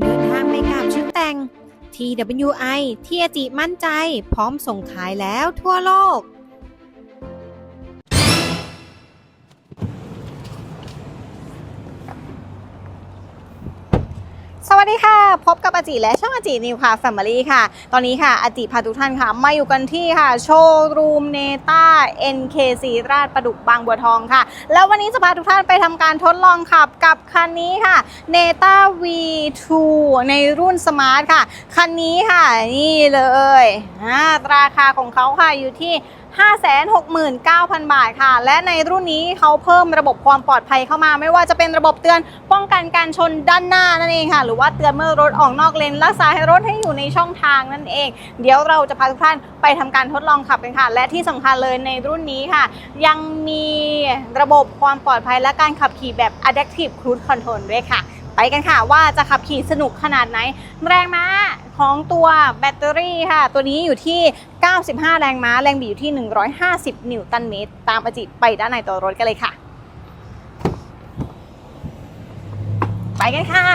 เดินทางไปกับชุดแต่ง TWI ที่อาจิมั่นใจ พร้อมส่งขายแล้วทั่วโลก สวัสดีค่ะ พบกับอาจิและช่องอาจินิวค่ะแฟมิลี่ค่ะ ตอนนี้ค่ะอาจิพาทุกท่านค่ะ มาอยู่กันที่ค่ะ โชว์รูมเนต้า NKC ราชประดุกบางบัวทองค่ะ แล้ววันนี้จะพาทุกท่านไปทำการทดลองขับกับคันนี้ค่ะ n e t a V2 ในรุ่นสมาร์ทค่ะ คันนี้ค่ะ นี่เลยราคาของเขาค่ะอยู่ที่ 569,000 บาทค่ะ และในรุ่นนี้เขาเพิ่มระบบความปลอดภัยเข้ามา ไม่ว่าจะเป็นระบบเตือนป้องกันการชนด้านหน้านั่นเองค่ะ หรือว่าเตือนเมื่อรถออกนอกเลนรักษาให้รถให้อยู่ในช่องทางนั่นเอง เดี๋ยวเราจะพาทุกท่านไปทำการทดลองขับกันค่ะ และที่สำคัญเลยในรุ่นนี้ค่ะ ยังมีระบบความปลอดภัยและการขับขี่แบบ Adaptive Cruise Control ด้วยค่ะ ไปกันค่ะว่าจะขับขี่สนุกขนาดไหน แรงม้าของตัวแบตเตอรี่ค่ะ ตัวนี้อยู่ที่ 95 แรงม้า แรงบิดอยู่ที่ 150 นิวตันเมตร ตามประจิตไปด้านในตัวรถกันเลยค่ะ ไปกันค่ะ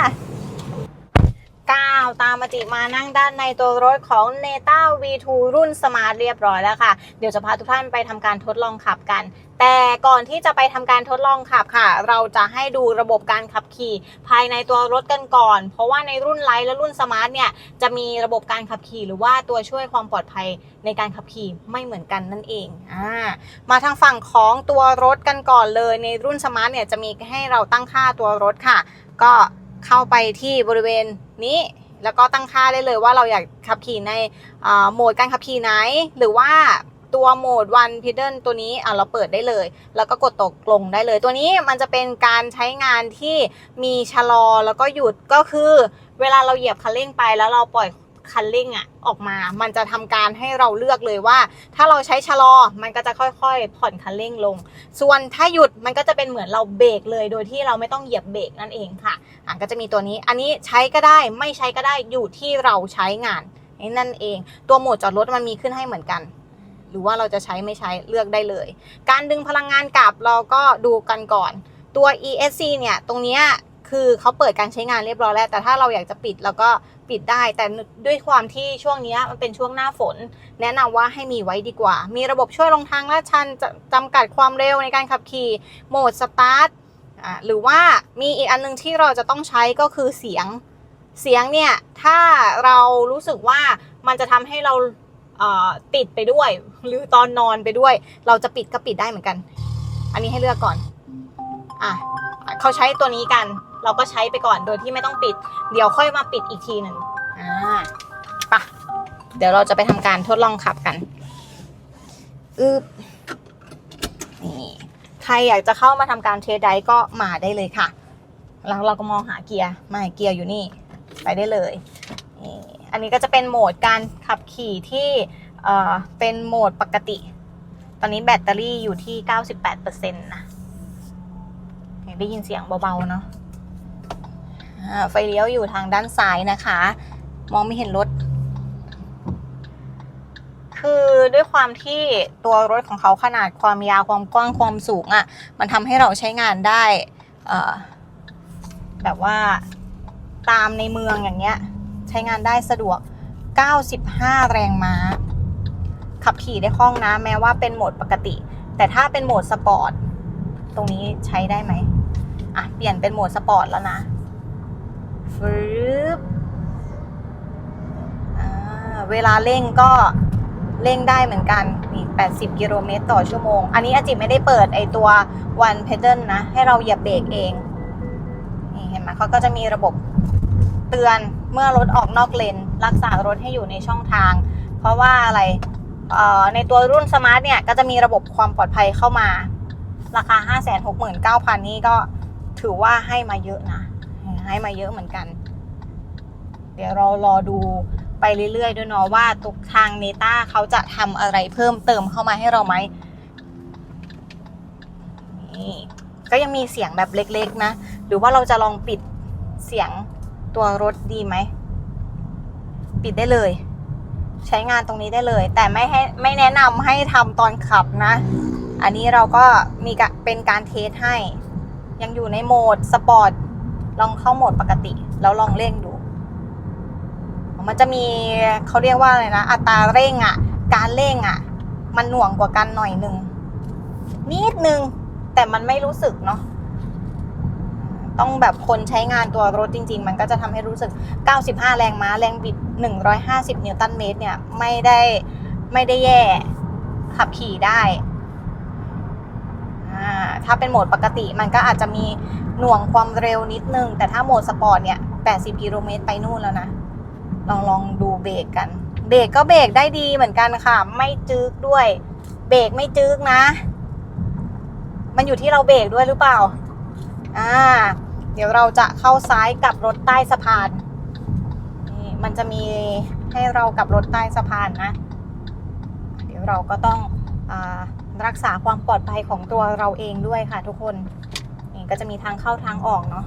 ก้าวตามมาจิมานั่งด้านในตัวรถของ n e t a V2 รุ่น Smart เรียบร้อยแล้วค่ะ เดี๋ยวจะพาทุกท่านไปทำการทดลองขับกัน แต่ก่อนที่จะไปทำการทดลองขับค่ะ เราจะให้ดูระบบการขับขี่ภายในตัวรถกันก่อน เพราะว่าในรุ่นไลท์และรุ่นสมาร์ทเนี่ยจะมีระบบการขับขี่หรือว่าตัวช่วยความปลอดภัยในการขับขี่ไม่เหมือนกันนั่นเองอ่ามาทางฝั่งของตัวรถกันก่อนเลย ในรุ่นสมาร์ทเนี่ยจะมีให้เราตั้งค่าตัวรถค่ะ ก็ เข้าไปที่บริเวณนี้ แล้วก็ตั้งค่าได้เลยว่าเราอยากขับขี่ในโหมดการขับขี่ไหน หรือว่าตัวโหมดวันพิเดิลตัวนี้เราเปิดได้เลย แล้วก็กดตกลงได้เลย ตัวนี้มันจะเป็นการใช้งานที่มีชะลอแล้วก็หยุดก็คือ เวลาเราเหยียบคันเร่งไปแล้วเราปล่อย คันเร่งอะออกมา มันจะทำการให้เราเลือกเลยว่า ถ้าเราใช้ชะลอ มันก็จะค่อยๆ ผ่อนคันเร่งลง ส่วนถ้าหยุดมันก็จะเป็นเหมือนเราเบรกเลย โดยที่เราไม่ต้องเหยียบเบรกนั่นเองค่ะอะก็จะมีตัวนี้ อันนี้ใช้ก็ได้ไม่ใช้ก็ได้อยู่ที่เราใช้งานนั่นเอง ตัวโหมดจอดรถมันมีขึ้นให้เหมือนกันหรือว่าเราจะใช้ไม่ใช้เลือกได้เลย การดึงพลังงานกลับเราก็ดูกันก่อน ตัว ESC เนี่ย ตรงนี้ คือเขาเปิดการใช้งานเรียบร้อยแล้ว แต่ถ้าเราอยากจะปิดเราก็ปิดได้ แต่ด้วยความที่ช่วงนี้มันเป็นช่วงหน้าฝน แนะนำว่าให้มีไว้ดีกว่า มีระบบช่วยลงทางลาดชันจำกัดความเร็วในการขับขี่โหมดสตาร์ทหรือว่ามีอีกอันนึงที่เราจะต้องใช้ก็คือเสียงเสียงเนี่ยถ้าเรารู้สึกว่ามันจะทำให้เราเติดไปด้วย หรือตอนนอนไปด้วย เราจะปิดก็ปิดได้เหมือนกัน อันนี้ให้เลือกก่อน อะเขาใช้ตัวนี้กัน เราก็ใช้ไปก่อนโดยที่ไม่ต้องปิด เดี๋ยวค่อยมาปิดอีกทีหนึ่งอ่าปะเดี๋ยวเราจะไปทำการทดลองขับกันอึบนี่ใครอยากจะเข้ามาทำการเทสไดฟ์ก็มาได้เลยค่ะแล้วเราก็มองหาเกียร์ไม่เกียร์อยู่นี่ ไปได้เลยนี่อันนี้ก็จะเป็นโหมดการขับขี่ที่เอ่อเป็นโหมดปกติ ตอนนี้แบตเตอรี่อยู่ที่ 98%นะได้ยินเสียงเบาๆเนาะอ่า ไฟเลี้ยวอยู่ทางด้านซ้ายนะคะ มองไม่เห็นรถ คือด้วยความที่ตัวรถของเขาขนาดความยาวความกว้างความสูงอะ่ะ มันทำให้เราใช้งานได้แบบว่าตามในเมืองอย่างเงี้ย ใช้งานได้สะดวก 95 แรงม้า ขับขี่ได้คล่องนะ แม้ว่าเป็นโหมดปกติ แต่ถ้าเป็นโหมดสปอร์ต ตรงนี้ใช้ได้ไหมอะ เปลี่ยนเป็นโหมดสปอร์ตแล้วนะ ฟึบเวลาเร่งก็เร่งได้เหมือนกันนี่80 กิโลเมตรต่อชั่วโมง อันนี้อาจิไม่ได้เปิดไอตัว one pedal นะ ให้เราเหยียบเบรกเอง นี่เห็นไหมเขาก็จะมีระบบเตือนเมื่อรถออกนอกเลน รักษารถให้อยู่ในช่องทาง เพราะว่าอะไรในตัวรุ่นสมาร์ทเนี่ย ก็จะมีระบบความปลอดภัยเข้ามา ราคา 569,000 นี่ก็ถือว่าให้มาเยอะนะ ให้มาเยอะเหมือนกัน เดี๋ยวเรารอดูไปเรื่อยๆ ด้วยเนาะว่าตุกทางเนต้าเขาจะทำอะไรเพิ่มเติมเข้ามาให้เราไหมนี่ก็ยังมีเสียงแบบเล็กๆนะ หรือว่าเราจะลองปิดเสียงตัวรถดีไหม ปิดได้เลย ใช้งานตรงนี้ได้เลย แต่ไม่ให้ไม่แนะนำให้ทำตอนขับนะ อันนี้เราก็มีเป็นการเทสให้ ยังอยู่ในโหมดสปอร์ต ลองเข้าโหมดปกติ แล้วลองเร่งดู มันจะมีเขาเรียกว่าอะไรนะ อัตราเร่งอะ่ะ การเร่งอะ่ะ มันหน่วงกว่ากันหน่อยหนึ่งนิดนึง แต่มันไม่รู้สึกเนาะต้องแบบคนใช้งานตัวรถจริง ๆ มันก็จะทำให้รู้สึก 95 แรงม้าแรงบิด 150 นิวตันเมตรเนี่ย ไม่ได้ไม่ได้แย่ ขับขี่ได้ ถ้าเป็นโหมดปกติมันก็อาจจะมีหน่วงความเร็วนิดนึง แต่ถ้าโหมดสปอร์ตเนี่ย 80 กิโลเมตรไปนู่นแล้วนะ ลองลองดูเบรกกัน เบรกก็เบรกได้ดีเหมือนกันค่ะ ไม่จึกด้วย เบรกไม่จึกนะ มันอยู่ที่เราเบรกด้วยหรือเปล่า อ่า เดี๋ยวเราจะเข้าซ้ายกลับรถใต้สะพาน นี่มันจะมีให้เรากลับรถใต้สะพานนะ เดี๋ยวเราก็ต้อง อ่า รักษาความปลอดภัยของตัวเราเองด้วยค่ะทุกคนนี่ก็จะมีทางเข้าทางออกเนาะ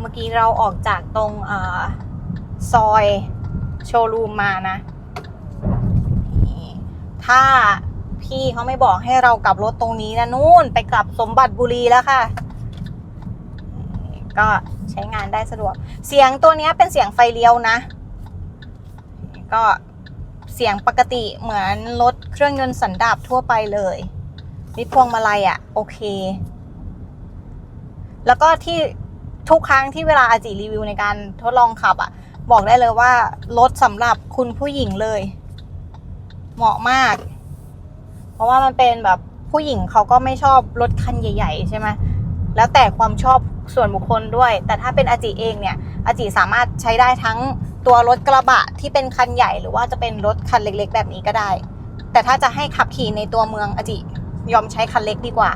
เมื่อกี้เราออกจากตรงอซอยโชว์รูมมานะนี่ถ้าพี่เขาไม่บอกให้เรากลับรถตรงนี้นะนู่นไปกลับสมบัติบุรีแล้วค่ะ ก็ใช้งานได้สะดวก เสียงตัวนี้เป็นเสียงไฟเลี้ยวนะ ก็ เสียงปกติเหมือนรถเครื่องยนต์สันดาปทั่วไปเลยนี่พวงมาลัยอะ่ะ โอเค แล้วก็ที่ทุกครั้งที่เวลาอาจิรีวิวในการทดลองขับอะ่ะ บอกได้เลยว่ารถสำหรับคุณผู้หญิงเลย เหมาะมาก เพราะว่ามันเป็นแบบผู้หญิงเขาก็ไม่ชอบรถคันใหญ่ ๆ ใช่ไหมแล้วแต่ความชอบ ส่วนบุคคลด้วย แต่ถ้าเป็นอาจิเองเนี่ยอาจิสามารถใช้ได้ทั้งตัวรถกระบะที่เป็นคันใหญ่ หรือว่าจะเป็นรถคันเล็ก ๆ แบบนี้ก็ได้ แต่ถ้าจะให้ขับขี่ในตัวเมืองอาจิยอมใช้คันเล็กดีกว่า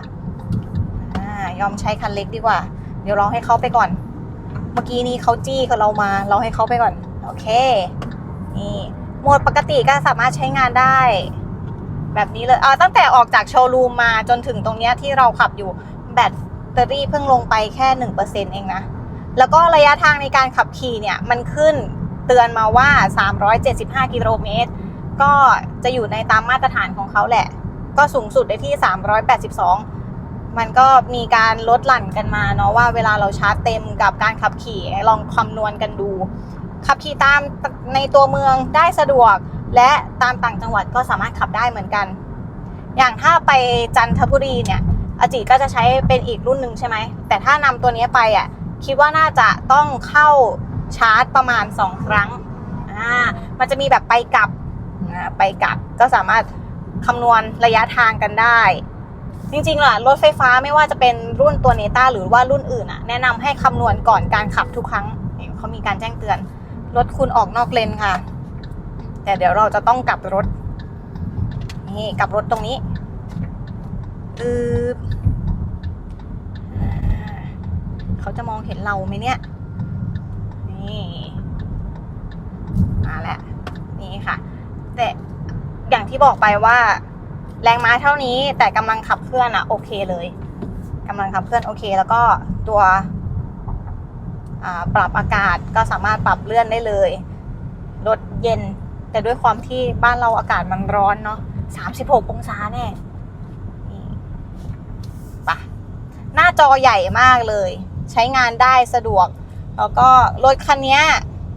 อ่ายอมใช้คันเล็กดีกว่า เดี๋ยวเราให้เขาไปก่อน เมื่อกี้นี้เขาจี้กับเรามา เราให้เขาไปก่อน โอเค นี่โหมดปกติก็สามารถใช้งานได้ แบบนี้เลยอ่าตั้งแต่ออกจากโชว์รูมมาจนถึงตรงเนี้ยที่เราขับอยู่แบต ตอรี่เพิ่งลงไปแค่หนึ่งเปอร์เซ็นเองนะ แล้วก็ระยะทางในการขับขี่เนี่ย มันขึ้นเตือนมาว่า 375 กิโลเมตร ก็จะอยู่ในตามมาตรฐานของเขาแหละ ก็สูงสุดได้ที่ 382 มันก็มีการลดหลั่นกันมาเนาะว่าเวลาเราชาร์จเต็มกับการขับขี่ลองคำนวณกันดู ขับขี่ตามในตัวเมืองได้สะดวก และตามต่างจังหวัดก็สามารถขับได้เหมือนกัน อย่างถ้าไปจันทบุรีเนี่ย อาจิก็จะใช้เป็นอีกรุ่นหนึ่งใช่ไหม แต่ถ้านำตัวนี้ไปอะคิดว่าน่าจะต้องเข้าชาร์จประมาณ 2 ครั้งอ่ามันจะมีแบบไปกลับนะไปกลับก็สามารถคำนวณระยะทางกันได้ จริงๆล่ะรถไฟฟ้าไม่ว่าจะเป็นรุ่นตัวเนต้าหรือว่ารุ่นอื่นอะแนะนำให้คำนวณก่อนการขับทุกครั้งนี่เขามีการแจ้งเตือน รถคุณออกนอกเลนค่ะ แต่เดี๋ยวเราจะต้องกลับรถนี่กลับรถตรงนี้อืบอ่า เขาจะมองเห็นเราไหมเนี่ย นี่ มาแล้ว นี่ค่ะ แต่อย่างที่บอกไปว่า แรงม้าเท่านี้ แต่กำลังขับเคลื่อนอะโอเคเลยกำลังขับเคลื่อนโอเค แล้วก็ตัวปรับอากาศก็สามารถปรับเลื่อนได้เลยรถเย็น แต่ด้วยความที่บ้านเราอากาศมันร้อนเนาะ36 องศาแน่ไปะหน้าจอใหญ่มากเลย ใช้งานได้สะดวก แล้วก็รถคันนี้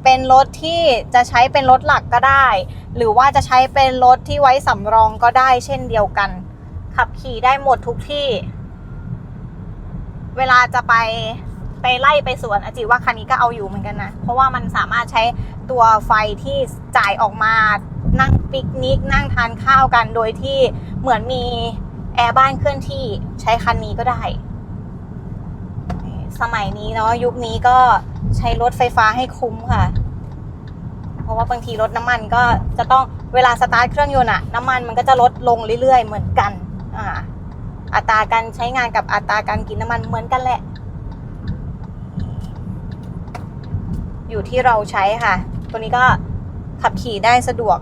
เป็นรถที่จะใช้เป็นรถหลักก็ได้ หรือว่าจะใช้เป็นรถที่ไว้สำรองก็ได้เช่นเดียวกัน ขับขี่ได้หมดทุกที่ เวลาจะไปไปไล่ไปสวนอจิว่าคันนี้ก็เอาอยู่เหมือนกันนะ เพราะว่ามันสามารถใช้ตัวไฟที่จ่ายออกมานั่งปิกนิกนั่งทานข้าวกันโดยที่เหมือนมีแอร์บ้านเคลื่อนที่ใช้คันนี้ก็ได้ สมัยนี้เนาะยุคนี้ก็ใช้รถไฟฟ้าให้คุ้มค่ะ เพราะว่าบางทีรถน้ำมันก็จะต้องเวลาสตาร์ทเครื่องยนต์อะน้ำมันมันก็จะลดลงเรื่อยๆ เหมือนกันอ่าอัตราการใช้งานกับอัตราการกินน้ำมันเหมือนกันแหละ อยู่ที่เราใช้ค่ะ ตัวนี้ก็ขับขี่ได้สะดวก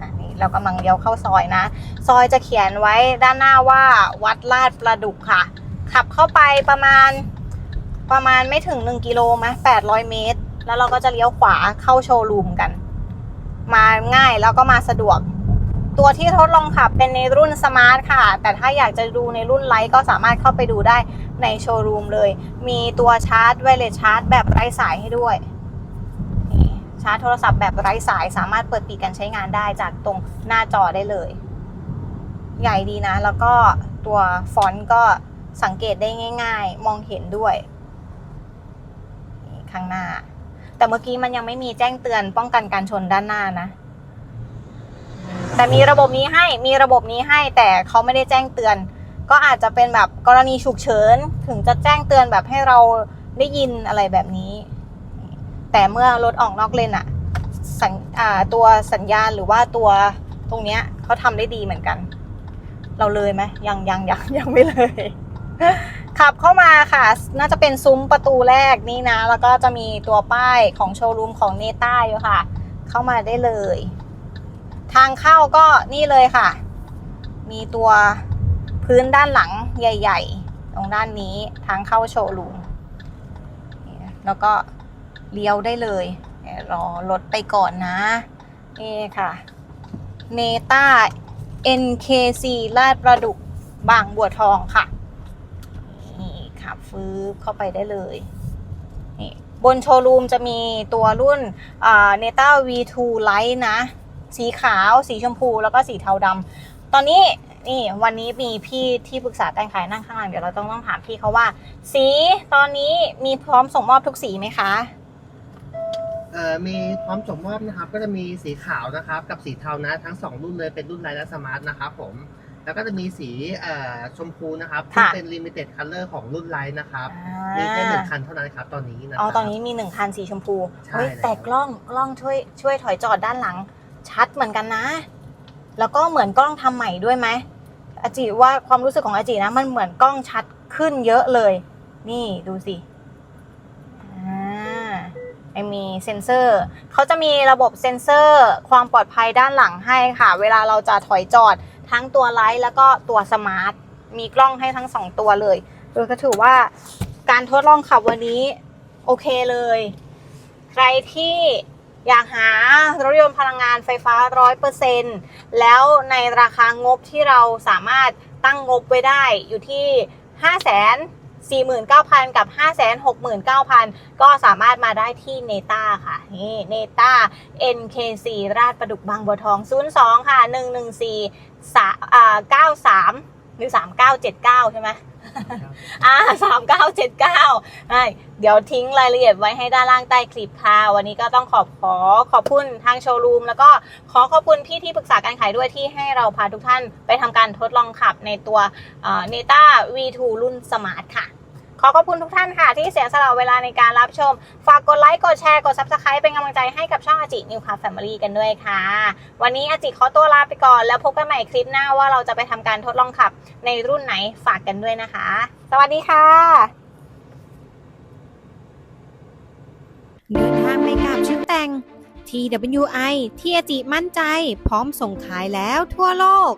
อะนี่เรากำลังเลี้ยวเข้าซอยนะ ซอยจะเขียนไว้ด้านหน้าว่าวัดลาดประดุกค่ะ ขับเข้าไปประมาณ ประมาณไม่ถึง 1 กิโลไหม800เมตร แล้วเราก็จะเลี้ยวขวาเข้าโชว์รูมกัน มาง่ายแล้วก็มาสะดวก ตัวที่ทดลองขับเป็นในรุ่นสมาร์ทค่ะ แต่ถ้าอยากจะดูในรุ่นไลท์ก็สามารถเข้าไปดูได้ในโชว์รูมเลย มีตัวชาร์จไวเลสชาร์จแบบไร้สายให้ด้วยชาร์จโทรศัพท์แบบไร้สายสามารถเปิดปิดการใช้งานได้จากตรงหน้าจอได้เลย ใหญ่ดีนะ แล้วก็ตัวฟอนต์ก็สังเกตได้ง่าย ๆ มองเห็นด้วย ข้างหน้า แต่เมื่อกี้มันยังไม่มีแจ้งเตือนป้องกันการชนด้านหน้านะ แต่มีระบบนี้ให้ มีระบบนี้ให้ แต่เขาไม่ได้แจ้งเตือน ก็อาจจะเป็นแบบกรณีฉุกเฉิน ถึงจะแจ้งเตือนแบบให้เราได้ยินอะไรแบบนี้ แต่เมื่อรถออกนอกเลนอะสัญตัวสัญญาณหรือว่าตัวตรงเนี้ยเขาทำได้ดีเหมือนกัน เราเลยไหมยังยังยังยังไม่เลย ขับเข้ามาค่ะ น่าจะเป็นซุ้มประตูแรกนี่นะ แล้วก็จะมีตัวป้ายของโชว์รูมของเนต้าอยู่ค่ะ เข้ามาได้เลย ทางเข้าก็นี่เลยค่ะ มีตัวพื้นด้านหลังใหญ่ ๆ ตรงด้านนี้ทางเข้าโชว์รูมแล้วก็เลี้ยวได้เลยรอรถไปก่อนนะนี่ค่ะเนต้า NKC ลาดประดุกบางบัวทองค่ะ ฟื้บเข้าไปได้เลยนี่บนโชว์รูมจะมีตัวรุ่นเนต้า V2 Lite นะ สีขาว สีชมพู แล้วก็สีเทาดำ ตอนนี้นี่วันนี้มีพี่ที่ปรึกษาการขายนั่งข้างหลังเดี๋ยวเราต้องต้องถามพี่เขาว่า สีตอนนี้มีพร้อมส่งมอบทุกสีไหมคะเอ่อมีพร้อมส่งมอบนะครับ ก็จะมีสีขาวนะครับ กับสีเทานะทั้งสองรุ่นเลยเป็นรุ่นไลท์และสมาร์ทนะครับผม แล้วก็จะมีสีเอ่อชมพูนะครับที่ค่ะเป็นลิมิเต็ดคัลเลอร์ของรุ่นไลท์นะครับอ่ามีแค่หนึ่งคันเท่านั้นครับตอนนี้นะคอ๋อรับตอนนี้มีหนึ่งคันสีชมพูใช่เฮ้ยแล้วแต่กล้องกล้องช่วยช่วยถอยจอดด้านหลัง ชัดเหมือนกันนะ แล้วก็เหมือนกล้องทำใหม่ด้วยไหมอาจิว่าความรู้สึกของอาจินะ มันเหมือนกล้องชัดขึ้นเยอะเลย นี่ดูสิอ่าไอมีเซ็นเซอร์เขาจะมีระบบเซ็นเซอร์ ความปลอดภัยด้านหลังให้ค่ะ เวลาเราจะถอยจอด ทั้งตัวไลท์แล้วก็ตัวสมาร์ท มีกล้องให้ทั้งสองตัวเลยเออก็ถือว่าการทดลองขับวันนี้โอเคเลย ใครที่อยากหารถยนต์พลังงานไฟฟ้า 100%แล้วในราคางบที่เราสามารถตั้งงบไว้ได้อยู่ที่ 5 0 0 0 0 0 กับ 569,000 ก็สามารถมาได้ที่เนต้าค่ะนี่เนต้า NK4 ราชประดุกบางบัวทอง 02 ค่ะ 114สาอ่า93หรือ3979ใช่ไหมอ่าสามเก้าเจ็ดเก้าเดี๋ยวทิ้งรายละเอียดไว้ให้ด้านล่างใต้คลิปค่ะ วันนี้ก็ต้องขอบขอขอบคุณทางโชว์รูม แล้วก็ขอขอบคุณพี่ที่ปรึกษาการขายด้วยที่ให้เราพาทุกท่านไปทำการทดลองขับในตัวเนต้า V2 รุ่นสมาร์ทค่ะ ขอขอบคุณทุกท่านค่ะ ที่เสียสละเวลาในการรับชม ฝากกดไลค์ กดแชร์ กด Subscribe เป็นกำลังใจให้กับช่องอาจินิวคาแฟมิลี่กันด้วยค่ะ วันนี้อาจิขอตัวลาไปก่อน แล้วพบกันใหม่คลิปหน้าว่าเราจะไปทำการทดลองขับในรุ่นไหนฝากกันด้วยนะคะ สวัสดีค่ะ เดินทางไปกับชุดแต่ง TWI ที่อาจิมั่นใจ พร้อมส่งขายแล้วทั่วโลก